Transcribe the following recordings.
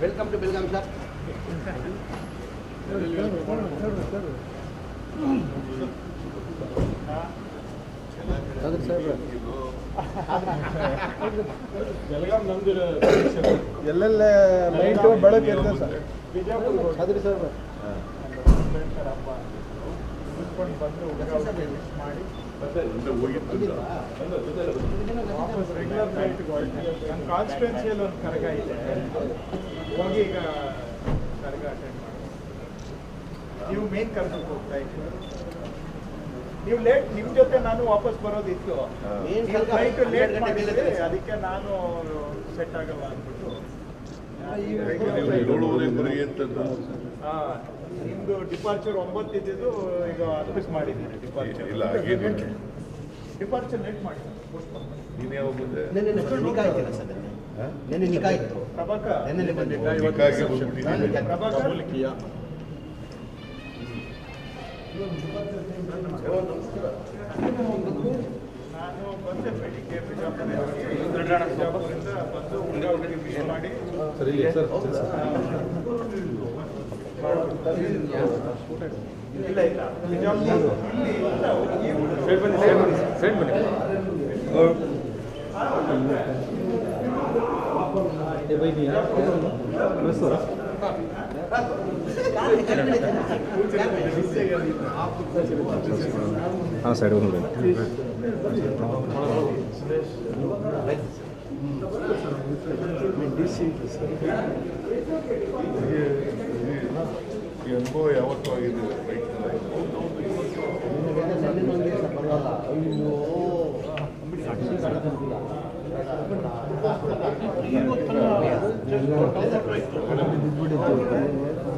Welcome to Belgaum sir ಎಲ್ಲೆಲ್ಲ light ಬೆಳಕು ಇರ್ತದೆ ಸರ್ ಬಿಜಾಪುರ ಅದ್ರಿ ಸರ್ ಬಂದು ಮಾಡಿ ನನ್ನ ಕಾನ್ಸ್ಟಿಟ್ಯೂನ್ಸಿಯಲ್ಲಿ ಒಂದು ಕರಗ ಇದೆ. ಹೋಗಿ ಈಗ ಕರಗ ಅಟೆಂಡ್ ಮಾಡಿ ನೀವು ಮೇನ್ ಕರ್ಗಕ್ಕೆ ಹೋಗ್ತಾ ಇದ್ದೀವಿ ನೀವು ಲೇಟ್ ನಿಮ್ಮ ಜೊತೆ ನಾನು ವಾಪಸ್ ಬರೋದಿತ್ತು. ಫ್ಲೈಟ್ ಲೇಟ್ ಹನ್ನೆರಡು ಗಂಟೆ ಮೇಲೆ ಮಾಡಿದ್ರೆ ಅದಕ್ಕೆ ನಾನು ಸೆಟ್ ಆಗಲ್ಲ ಅಂದ್ಬಿಟ್ಟು. ಏಳುವರೆವರೆಗೆ ನಿಮ್ದು ಡಿಪಾರ್ಚರ್ ಒಂಬತ್ತು ಇದ್ದಿದ್ದು ಈಗ ಹತ್ತಕ್ಕೆ ಮಾಡಿದ್ದೀನಿ ಡಿಪಾರ್ಚರ್ ಇಲ್ಲ ಹಾಗೇನಿಲ್ಲ ಡಿಪಾರ್ಚರ್ ಲೇಟ್ ಮಾಡಿ. ನೀನು ಯಾವಾಗ ಬಂದೆ? ನೆನ್ನೆ ನಿಗಾ ಇತ್ತು ಪ್ರಭಾಕರ್ ನೆನ್ನೆ ಬಂದೆ. ನಿಕ್ಕಾಗಿ ಬಂದ್ಬಿಟ್ಟಿದ್ದೀನಿ ಪ್ರಭಾಕರ್ ನಾನು ಬಂದೆ ಇಲ್ಲ ಇಲ್ಲ ಇಲ್ಲಿ ಇಲ್ಲ, ಈ ಹುಡುಗ. ಹಾಂ ಸೈಡ್ ಒಂದು ಡಿ ಸಿ ಈ ಅನುಭವ ಯಾವತ್ತೂ ಆಗಿದೆ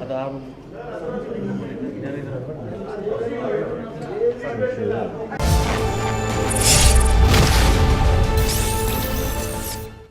Adam.